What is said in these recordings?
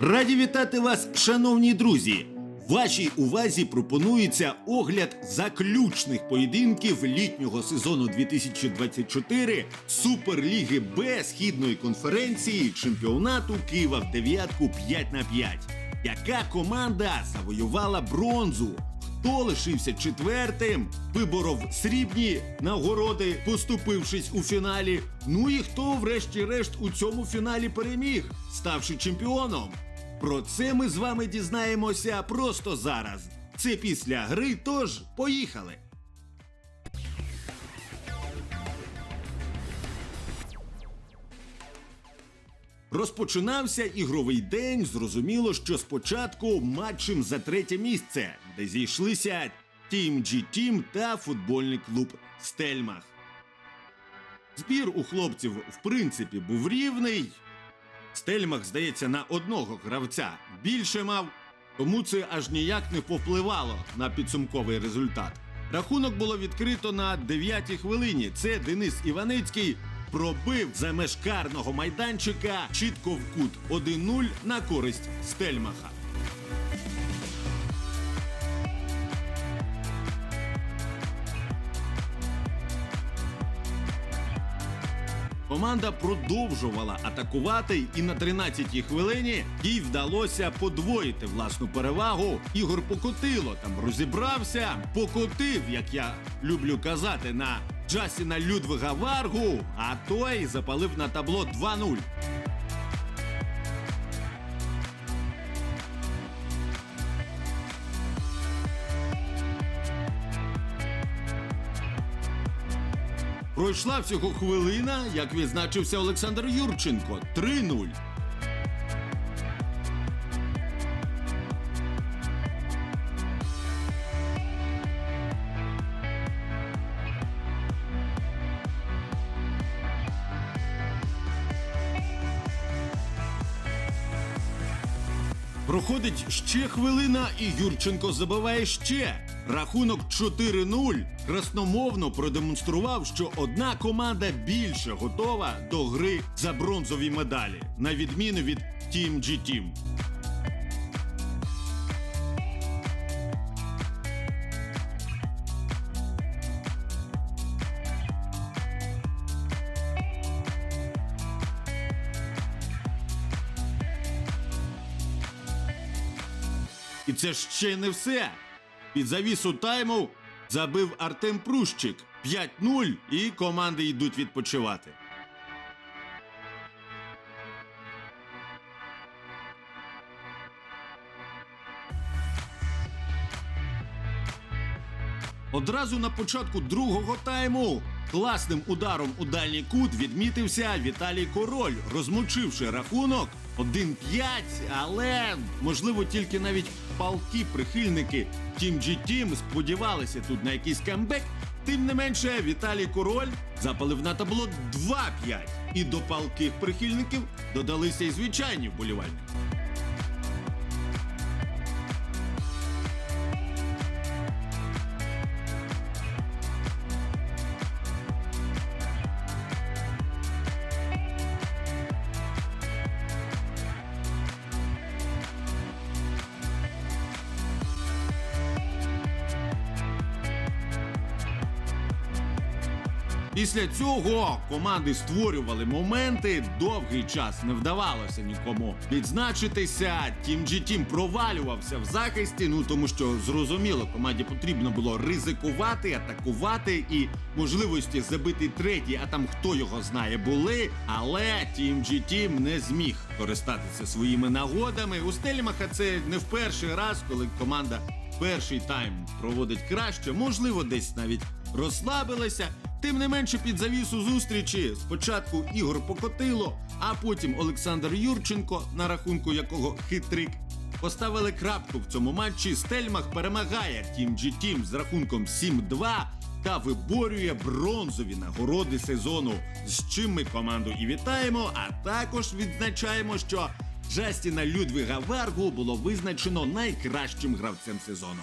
Раді вітати вас, шановні друзі! Вашій увазі пропонується огляд заключних поєдинків літнього сезону 2024 Суперліги Б Східної конференції чемпіонату Києва в дев'ятку 5 на 5. Яка команда завоювала бронзу? Хто лишився четвертим, виборов срібні нагороди, поступившись у фіналі. Ну і хто, врешті-решт, у цьому фіналі переміг, ставши чемпіоном. Про це ми з вами дізнаємося просто зараз. Це після гри, тож поїхали. Розпочинався ігровий день. Зрозуміло, що спочатку матчем за третє місце, де зійшлися Тім Джі Тім та футбольний клуб Стельмах. Збір у хлопців, в принципі, був рівний. Стельмах, здається, на одного гравця більше мав, тому це аж ніяк не повпливало на підсумковий результат. Рахунок було відкрито на 9-й хвилині. Це Денис Іваницький пробив за мешкарного майданчика чітко в кут 1-0 на користь Стельмаха. Команда продовжувала атакувати, і на 13-й хвилині їй вдалося подвоїти власну перевагу. Ігор Покотило там розібрався, покотив, як я люблю казати, на Джасіна Людвига Варгу, а той запалив на табло 2-0. Пройшла всього хвилина, як відзначився Олександр Юрченко 3-0. Проходить ще хвилина, і Юрченко забиває ще. Рахунок 4-0 красномовно продемонстрував, що одна команда більше готова до гри за бронзові медалі, на відміну від Team G Team. І це ще не все. Під завісу тайму забив Артем Прущик 5-0 і команди йдуть відпочивати. Одразу на початку другого тайму класним ударом у дальній кут відмітився Віталій Король, розмочивши рахунок 1-5, але можливо тільки навіть палки прихильники Team G Team сподівалися тут на якийсь камбек. Тим не менше, Віталій Король запалив на табло 2-5. І до палких прихильників додалися й звичайні вболівальники. Після цього команди створювали моменти. Довгий час не вдавалося нікому відзначитися. Тім Team провалювався в захисті. Ну тому що зрозуміло, команді потрібно було ризикувати, атакувати і можливості забити третій, а там хто його знає, були. Але Тім Team не зміг користатися своїми нагодами. У Стельмаха це не в перший раз, коли команда перший тайм проводить краще, можливо, десь навіть розслабилася. Тим не менше, під завісу зустрічі спочатку Ігор Покотило, а потім Олександр Юрченко, на рахунку якого хитрик, поставили крапку в цьому матчі. Стельмах перемагає Тім G Team з рахунком 7-2 та виборює бронзові нагороди сезону. З чим ми команду і вітаємо, а також відзначаємо, що Джастіна Людвіга Варгу було визначено найкращим гравцем сезону.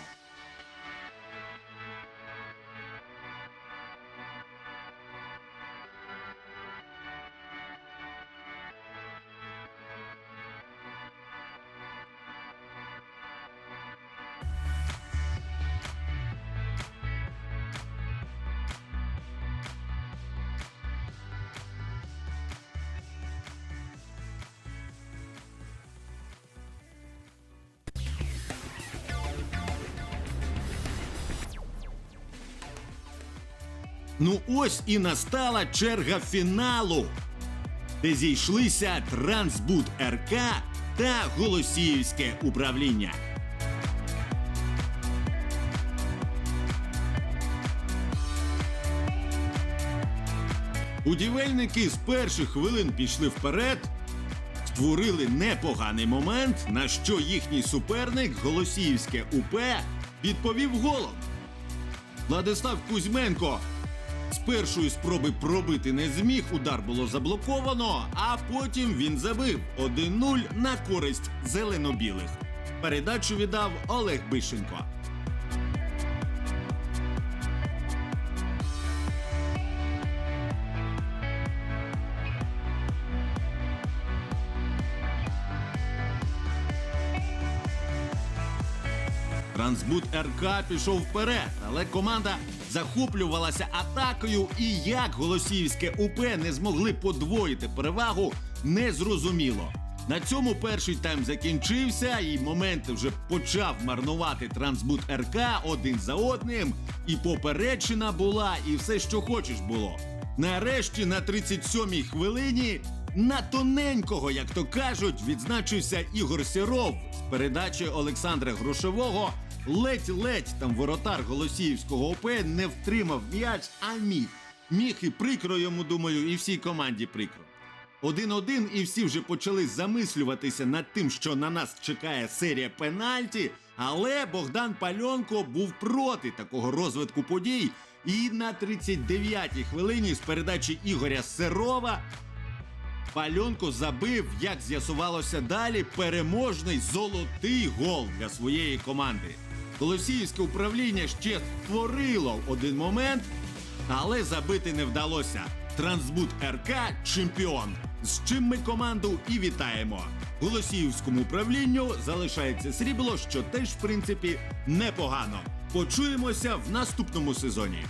Ну ось і настала черга фіналу, де зійшлися Трансбуд РК та Голосіївське управління. Будівельники з перших хвилин пішли вперед, створили непоганий момент, на що їхній суперник Голосіївське УП відповів голом. Владислав Кузьменко з першої спроби пробити не зміг, удар було заблоковано, а потім він забив 1-0 на користь зелено-білих. Передачу віддав Олег Бищенко. Трансбуд РК пішов вперед, але команда захоплювалася атакою. І як Голосіївське УП не змогли подвоїти перевагу, незрозуміло. На цьому перший тайм закінчився, і моменти вже почав марнувати Трансбуд РК один за одним. І поперечина була, і все, що хочеш, було. Нарешті на 37-й хвилині на тоненького, як то кажуть, відзначився Ігор Сіров з передачі Олександра Грошового. Ледь-ледь там воротар Голосіївського ОП не втримав м'яч, а міг. Міг і прикро йому, думаю, і всій команді прикро. Один-один, і всі вже почали замислюватися над тим, що на нас чекає серія пенальті. Але Богдан Пальонко був проти такого розвитку подій. І на 39-й хвилині з передачі Ігоря Серова Пальонко забив, як з'ясувалося далі, переможний золотий гол для своєї команди. Колосіївське управління ще створило в один момент, але забити не вдалося. Трансбут РК чемпіон. З чим ми команду і вітаємо. Голосіївському управлінню залишається срібло, що теж в принципі непогано. Почуємося в наступному сезоні.